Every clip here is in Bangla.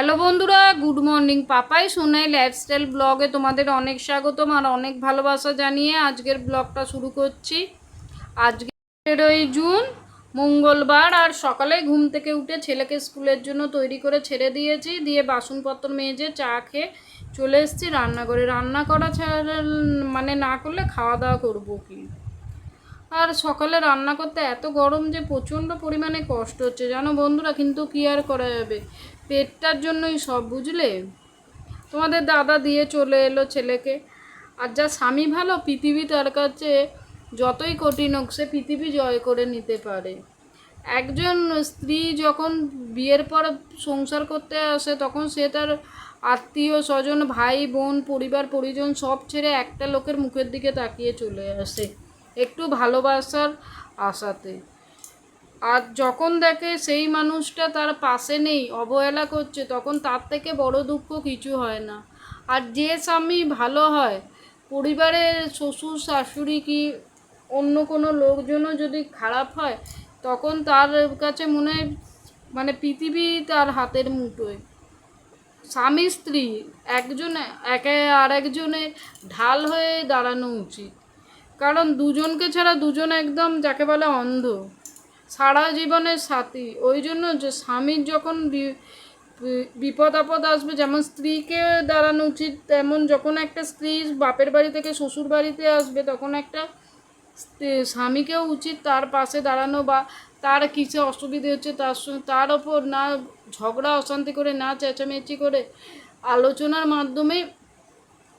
হ্যালো বন্ধুরা, good morning. Papai Sonai lifestyle ব্লগে তোমাদের অনেক স্বাগতম আর অনেক ভালোবাসা জানিয়ে আজকের ব্লগটা শুরু করছি। আজকে তেরোই জুন, মঙ্গলবার আর সকালে ঘুম থেকে উঠে ছেলেকে স্কুলের জন্য তৈরি করে ছেড়ে দিয়েছি। দিয়ে বাসনপত্র মেজে চা খেয়ে চলে এসেছি রান্নাঘরে। রান্না করা ছাড়া মানে না করলে খাওয়া দাওয়া করব কি? আর সকালে রান্না করতে এত গরম যে প্রচণ্ড পরিমাণে কষ্ট হচ্ছে। জানো বন্ধুরা, কিন্তু কী আর করা যাবে? পেটটার জন্যই সব, বুঝলে? তোমাদের দাদা দিয়ে চলে এলো ছেলেকে। আর যা স্বামী ভালো, পৃথিবী তার কাছে যতই কঠিন হোক, সে পৃথিবী জয় করে নিতে পারে। একজন স্ত্রী যখন বিয়ের পর সংসার করতে আসে, তখন সে তার আত্মীয়, স্বজন, ভাই, বোন, পরিবার, পরিজন সব ছেড়ে একটা লোকের মুখের দিকে তাকিয়ে চলে আসে, একটু ভালোবাসার আশাতে। আর যখন দেখে সেই মানুষটা তার পাশে নেই, অবহেলা করছে, তখন তার থেকে বড় দুঃখ কিছু হয় না। আর যে স্বামী ভালো হয়, পরিবারের শ্বশুর, শাশুড়ি কি অন্য কোনো লোকজনও যদি খারাপ হয়, তখন তার কাছে মনে মানে পৃথিবী তার হাতের মুঠোয়। স্বামী, স্ত্রী একজন একে আর একজনের ঢাল হয়ে দাঁড়ানো উচিত। কারণ দুজনকে ছাড়া দুজন একদম যাকে বলে অন্ধ। সারা জীবনের সাথী। ওই জন্য যে স্বামীর যখন বিপদ আপদ আসবে, যেমন স্ত্রীকে দাঁড়ানো উচিত, তেমন যখন একটা স্ত্রী বাপের বাড়ি থেকে শ্বশুর বাড়িতে আসবে, তখন একটা স্বামীকেও উচিত তার পাশে দাঁড়ানো বা তার কিসে অসুবিধে হচ্ছে তার তার ওপর না ঝগড়া, অশান্তি করে, না চেঁচামেচি করে আলোচনার মাধ্যমে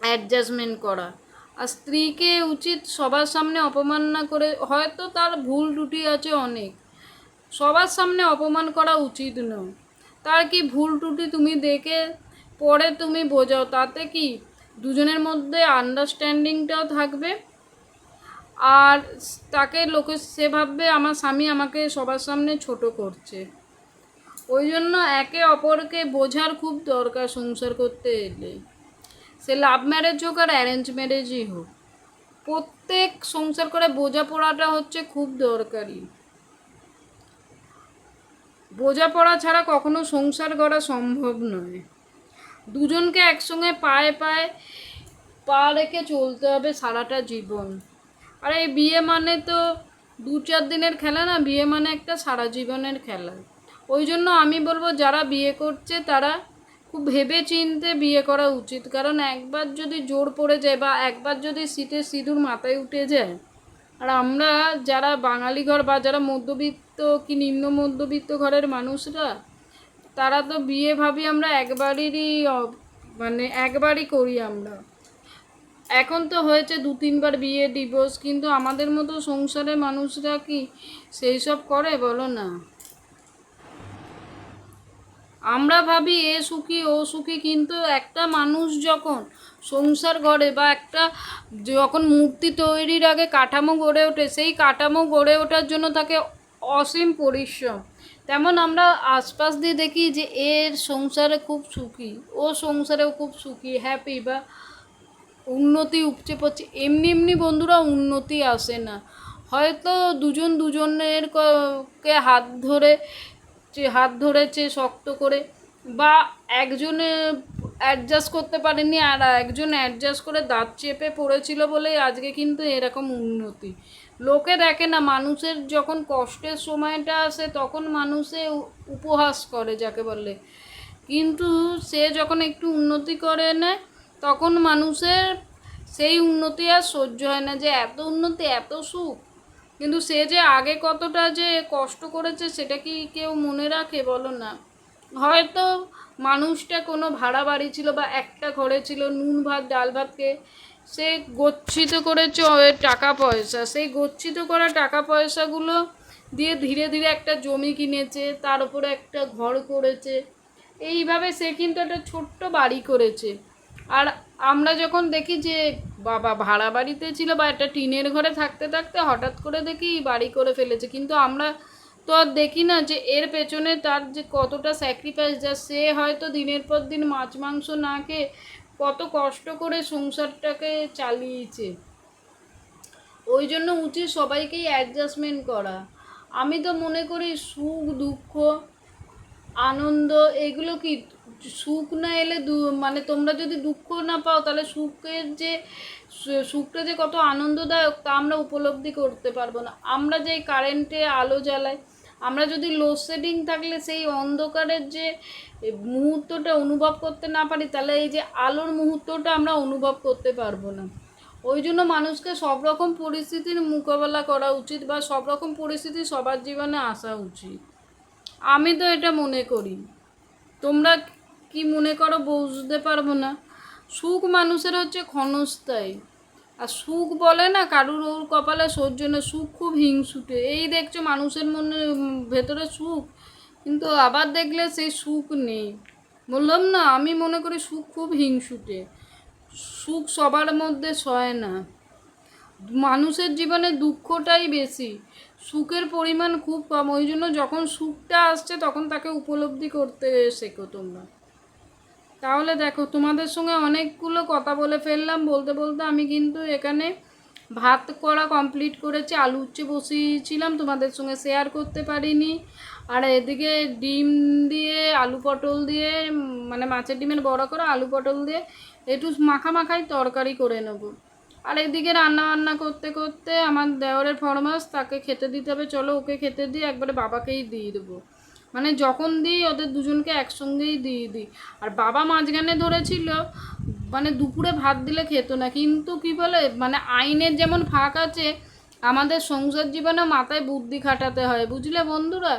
অ্যাডজাস্টমেন্ট করা। আর স্ত্রীকে উচিত সবার সামনে অপমান না করে, হয়তো তার ভুল ত্রুটি আছে অনেক। সবার সামনে অপমান করা উচিত নয়। তার কি ভুল ত্রুটি তুমি দেখে পরে তুমি বোঝাও, তাতে কি দুজনের মধ্যে আন্ডারস্ট্যান্ডিংটাও থাকবে? আর তাকে লোকে সে ভাববে, আমার স্বামী আমাকে সবার সামনে ছোট করছে। ওই জন্য একে অপরকে বোঝার খুব দরকার সংসার করতে এলে। সে লাভ ম্যারেজ হোক আর অ্যারেঞ্জ ম্যারেজই হোক, প্রত্যেক সংসার করে বোঝাপড়াটা হচ্ছে খুব দরকারি। বোঝাপড়া ছাড়া কখনো সংসার করা সম্ভব নয়। দুজনকে একসঙ্গে পায়ে পায়ে পা রেখে চলতে হবে সারাটা জীবন। আর এই বিয়ে মানে তো দু চার দিনের খেলা না, বিয়ে মানে একটা সারা জীবনের খেলা। ওই জন্য আমি বলব, যারা বিয়ে করছে তারা খুব ভেবে চিনতে বিয়ে করা উচিত। কারণ একবার যদি জোর পড়ে যায় বা একবার যদি শীতের সিঁদুর মাথায় উঠে যায়, আর আমরা যারা বাঙালি ঘর বা যারা মধ্যবিত্ত কি নিম্ন মধ্যবিত্ত ঘরের মানুষরা, তারা তো বিয়ে ভাবি আমরা একবারেরই মানে একবারই করি আমরা। এখন তো হয়েছে দু তিনবার বিয়ে ডিভোর্স কিন্তু আমাদের মতো সংসারের মানুষরা কি সেই সব করে বলো না? আমরা ভাবি, এ সুখী, ও সুখী। কিন্তু একটা মানুষ যখন সংসার গড়ে বা একটা যখন মূর্তি তৈরির আগে কাঠামো গড়ে ওঠে, সেই কাঠামো গড়ে ওঠার জন্য তাকে অসীম পরিশ্রম। তেমন আমরা আশপাশ দিয়ে দেখি যে, এর সংসারে খুব সুখী, ও সংসারেও খুব সুখী হ্যাপি বা উন্নতি উপচে পড়ছে। এমনি এমনি বন্ধুরা উন্নতি আসে না। হয়তো দুজন দুজনের ক- কে হাত ধরে যে হাত ধরেছে শক্ত করে বা একজনে অ্যাডজাস্ট করতে পারেনি আর একজন অ্যাডজাস্ট করে দাঁত চেপে পড়েছিল বলেই আজকে কিন্তু এরকম উন্নতি। লোকে দেখে না, মানুষের যখন কষ্টের সময়টা আসে তখন মানুষে উপহাস করে যাকে বলে। কিন্তু সে যখন একটু উন্নতি করে নেয় তখন মানুষের সেই উন্নতি আর সহ্য হয় না যে এত উন্নতি, এত সুখ। কিন্তু সে যে আগে কতটা যে কষ্ট করেছে সেটা কি কেউ মনে রাখে? বলো না। হয়তো মানুষটা কোনো ভাড়া বাড়ি ছিল বা একটা ঘরে ছিল, নুন ভাত, ডাল ভাতকে সে গচ্ছিত করেছে টাকা পয়সা। সেই গচ্ছিত করা টাকা পয়সাগুলো দিয়ে ধীরে ধীরে একটা জমি কিনেছে, তার উপরে একটা ঘর করেছে। এইভাবে সে কিন্তু একটা ছোট্ট বাড়ি করেছে। আর আমরা যখন দেখি যে বাবা ভাড়া বাড়িতে ছিল বা একটা টিনের ঘরে থাকতে থাকতে হঠাৎ করে দেখি বাড়ি করে ফেলেছে। কিন্তু আমরা তো আর দেখি না যে এর পেছনে তার যে কতটা স্যাক্রিফাইস যা সে হয়তো দিনের পর দিন মাছ, মাংস না খেয়ে কত কষ্ট করে সংসারটাকে চালিয়েছে। ওই জন্য উচিত সবাইকেই অ্যাডজাস্টমেন্ট করা। আমি তো মনে করি সুখ, দুঃখ আনন্দ, এগুলো কি? সুখ না এলে দু- মানে তোমরা যদি দুঃখ না পাও, তাহলে সুখের যে, সুখটা যে কত আনন্দদায়ক তা আমরা উপলব্ধি করতে পারব না। আমরা যে কারেন্টে আলো জ্বালাই, আমরা যদি লোডশেডিং থাকলে সেই অন্ধকারের যে মুহূর্তটা অনুভব করতে না পারি, তাহলে এই যে আলোর মুহূর্তটা আমরা অনুভব করতে পারব না। ওই জন্য মানুষকে সব রকম পরিস্থিতির মোকাবেলা করা উচিত বা সব রকম পরিস্থিতি সবার জীবনে আসা উচিত। আমি তো এটা মনে করি। তোমরা কি মনে করো বুঝতে পারব না। সুখ মানুষের হচ্ছে ক্ষণস্থায়ী। আর সুখ বলে না, কারুর ওর কপালে সহ্য না। সুখ খুব হিংসুটে। এই দেখছ মানুষের মনে ভেতরে সুখ। কিন্তু আবার দেখলে সেই সুখ নেই। বললাম না, আমি মনে করি সুখ খুব হিংসুটে। সুখ সবার মধ্যে সয় না। মানুষের জীবনে দুঃখটাই বেশি। সুখের পরিমাণ খুব কম। ওই জন্য যখন সুখটা আসছে, তখন তাকে উপলব্ধি করতে শেখো তোমরা। তাহলে দেখো, তোমাদের সঙ্গে অনেকগুলো কথা বলে ফেললাম। বলতে বলতে আমি কিন্তু এখানে ভাত করা কমপ্লিট করেছি, আলু উচ্ছে বসিয়েছিলাম। তোমাদের সঙ্গে শেয়ার করতে পারিনি। আর এদিকে ডিম দিয়ে, আলু পটল দিয়ে মানে মাছের ডিমের বড় করে, আলু পটল দিয়ে একটু মাখা মাখাই তরকারি করে নেব। আর এদিকে রান্না বান্না করতে করতে আমার দেওরের ফরমাস তাকে খেতে দিতে হবে। চলো ওকে খেতে দিই, একবারে বাবাকেই দিয়ে দেবো। মানে যখন দিই, ওদের দুজনকে একসঙ্গেই দিয়ে দিই। আর বাবা মাঝখানে ধরেছিল মানে দুপুরে ভাত দিলে খেত না। কিন্তু কি বলে মানে আইনের যেমন ফাঁক আছে, আমাদের সংসার জীবনে মাথায় বুদ্ধি খাটাতে হয়। বুঝলে বন্ধুরা?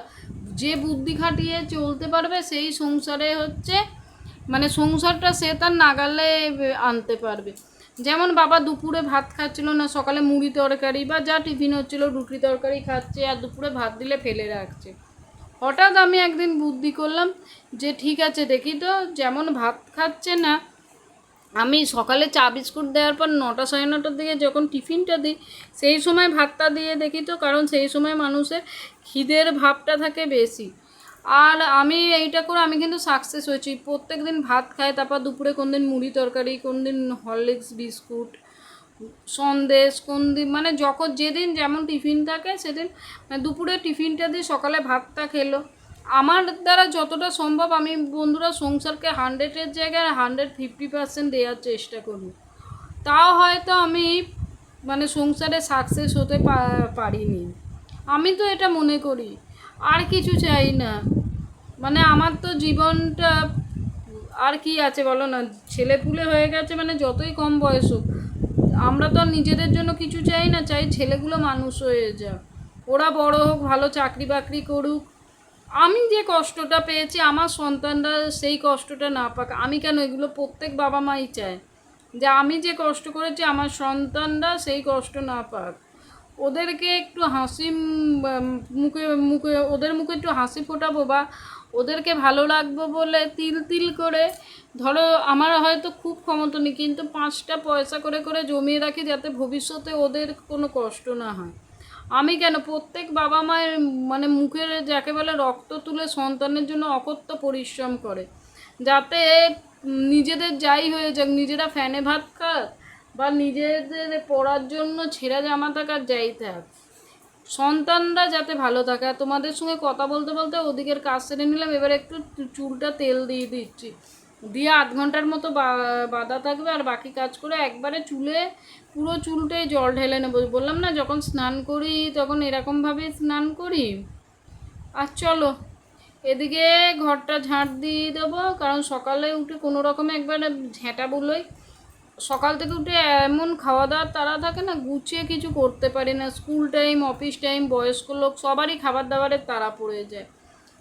যে বুদ্ধি খাটিয়ে চলতে পারবে, সেই সংসারে হচ্ছে মানে সংসারটা সে তার নাগালে আনতে পারবে। যেমন বাবা দুপুরে ভাত খাচ্ছিল না, সকালে মুড়ি তরকারি বা যা টিফিন হচ্ছিল রুটি তরকারি খাচ্ছে আর দুপুরে ভাত দিলে ফেলে রাখছে। হঠাৎ আমি একদিন বুদ্ধি করলাম যে ঠিক আছে দেখি তো, যেমন ভাত খাচ্ছে না, আমি সকালে চা বিস্কুট দেওয়ার পর নটা সাড়ে নটার দিকে যখন টিফিনটা দিই, সেই সময় ভাতটা দিয়ে দেখি তো, কারণ সেই সময় মানুষের খিদের ভাবটা থাকে বেশি। আর আমি এইটা করে আমি কিন্তু সাকসেস হয়েছি। প্রত্যেক দিন ভাত খাই, তারপর দুপুরে কোন দিন মুড়ি তরকারি, কোন দিন হরলিক্স বিস্কুট সন্দেশ, কোন দিন মানে যখন যেদিন যেমন টিফিন থাকে সেদিন মানে দুপুরে টিফিনটা দিয়ে সকালে ভাতটা খেলো। আমার দ্বারা যতটা সম্ভব আমি বন্ধুরা সংসারকে হান্ড্রেডের জায়গায় হান্ড্রেড ফিফটি পার্সেন্ট দেওয়ার চেষ্টা করি তাও হয়তো আমি মানে সংসারে সাকসেস হতে পারিনি। আমি তো এটা মনে করি। আর কিছু চাই না। মানে আমার তো জীবনটা আর কি আছে বলো না? ছেলে পুলে হয়ে গেছে মানে যতই কম বয়স হোক। আমরা তো নিজেদের জন্য কিছু চাই না, চাই ছেলেগুলো মানুষ হয়ে যাক। ওরা বড় হোক, ভালো চাকরি বাকরি করুক। আমি যে কষ্টটা পেয়েছি, আমার সন্তানরা সেই কষ্টটা না পাক। আমি কেন এগুলো প্রত্যেক বাবা মাই চায়? যে আমি যে কষ্ট করেছি, আমার সন্তানরা সেই কষ্ট না পাক। ওদেরকে একটু হাসি মুখে মুখে, ওদের মুখে একটু হাসি ফোটাবো বা ওদেরকে ভালো লাগবো বলে তিল তিল করে, ধরো আমার হয়তো খুব ক্ষমতা নেই, কিন্তু পাঁচটা পয়সা করে করে জমিয়ে রাখি যাতে ভবিষ্যতে ওদের কোনো কষ্ট না হয়। আমি কেন? প্রত্যেক বাবা মায়ের মানে মুখের যাকে বলে রক্ত তুলে সন্তানের জন্য অকথ্য পরিশ্রম করে। যাতে নিজেদের যাই হয়ে যাক, নিজেরা ফ্যানে ভাত খাক বা নিজেদের পড়ার জন্য ছেঁড়া জামা থাকার যাই থাক, সন্তানরা যাতে ভালো থাকে। আর তোমাদের সঙ্গে কথা বলতে বলতে ওদিকের কাজ সেরে নিলাম, এবার একটু চুলটা তেল দিয়ে দিচ্ছি। দিয়ে আধ ঘণ্টার মতো বাঁধা থাকবে আর বাকি কাজ করে একবারে চুলে পুরো চুলটাই জল ঢেলে নেব। বললাম না, যখন স্নান করি তখন এরকমভাবে স্নান করি? আর চলো, এদিকে ঘরটা ঝাঁট দিয়ে দেবো, কারণ সকালে উঠে কোনো রকমে একবারে ঝেঁটা বুলোই সকাল থেকে উঠে এমন খাওয়া দাওয়ার তারা থাকে না, গুছিয়ে কিছু করতে পারি না। স্কুল টাইম, অফিস টাইম, বয়স্ক লোক সবারই খাবার দাবারের তারা পড়ে যায়।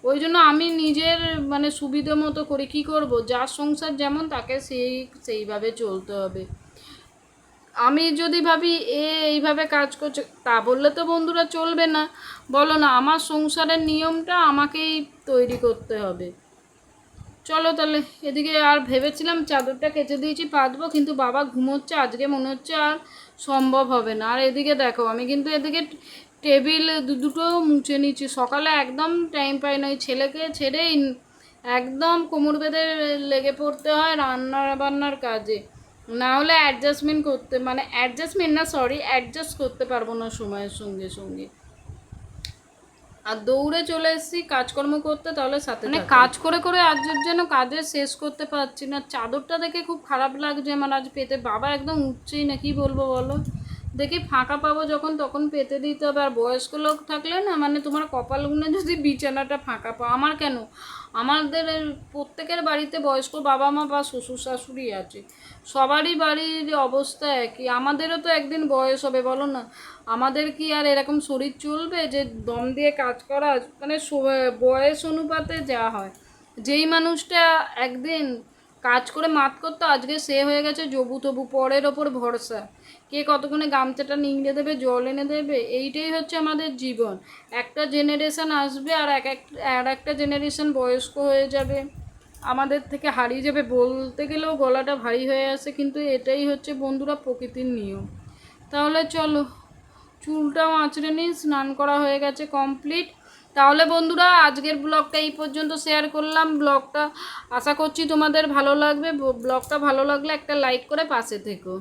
ওই জন্য আমি নিজের মানে সুবিধা মতো করি, কী করব? যার সংসার যেমন তাকে সেই, সেইভাবে চলতে হবে। আমি যদি ভাবি, এ এইভাবে কাজ করছে তা বললে তো বন্ধুরা চলবে না। বলো না, আমার সংসারের নিয়মটা আমাকেই তৈরি করতে হবে। চলো তাহলে, এদিকে আর ভেবেছিলাম চাদরটা কেচে দিয়েছি, পাতবো, কিন্তু বাবা ঘুমোচ্ছে, আজকে মনে হচ্ছে আর সম্ভব হবে না। আর এদিকে দেখো, আমি কিন্তু এদিকে টেবিল দুটো মুছে নিচ্ছি সকালে একদম টাইম পাই না ওই ছেলেকে ছেড়েই একদম কোমর বেঁধে লেগে পড়তে হয় রান্না বান্নার কাজে। না হলে অ্যাডজাস্টমেন্ট করতে মানে অ্যাডজাস্টমেন্ট না সরি অ্যাডজাস্ট করতে পারব না সময়ের সঙ্গে সঙ্গে। আর দৌড়ে চলে এসেছি কাজকর্ম করতে তাহলে সাথে মানে কাজ করে করে আজ যেন কাজে শেষ করতে পারছি না। চাদরটা দেখে খুব খারাপ লাগছে আমার আজ পেতে বাবা একদম উঠছেই না কি বলব বলো? দেখি ফাঁকা পাবো যখন, তখন পেতে দিতে হবে। আর বয়স্ক লোক থাকলে না মানে তোমার কপাল গুনে যদি বিছানাটা ফাঁকা পাও, আমার কেন? আমাদের প্রত্যেকের বাড়িতে বয়স্ক বাবা মা বা শ্বশুর শাশুড়ি আছে। সবারই বাড়ির অবস্থা একই। আমাদেরও তো একদিন বয়স হবে, বলো না? আমাদের কি আর এরকম শরীর চলবে যে দম দিয়ে কাজ করা মানে বয়স অনুপাতে যা হয়? যেই মানুষটা একদিন কাজ করে মাত করতো, আজকে সে হয়ে গেছে জবু তবু, পরের ওপর ভরসা। কে কতক্ষণে গামছাটা নিংড়ে দেবে, জল এনে দেবে, এইটাই হচ্ছে আমাদের জীবন। একটা জেনারেশান আসবে আর এক এক আর একটা জেনারেশান বয়স্ক হয়ে যাবে। আমাদের থেকে হারিয়ে যাবে বলতে গেলেও গলাটা ভারী হয়ে আসে, কিন্তু এটাই হচ্ছে বন্ধুরা প্রকৃতির নিয়ম। তাহলে চলো, চুলটাও আঁচড়ে নিই স্নান করা হয়ে গেছে কমপ্লিট তাহলে বন্ধুরা, আজকের ব্লগটা এই পর্যন্ত শেয়ার করলাম। ব্লগটা আশা করছি তোমাদের ভালো লাগবে। ব্লগটা ভালো লাগলে একটা লাইক করে পাশে থেকো।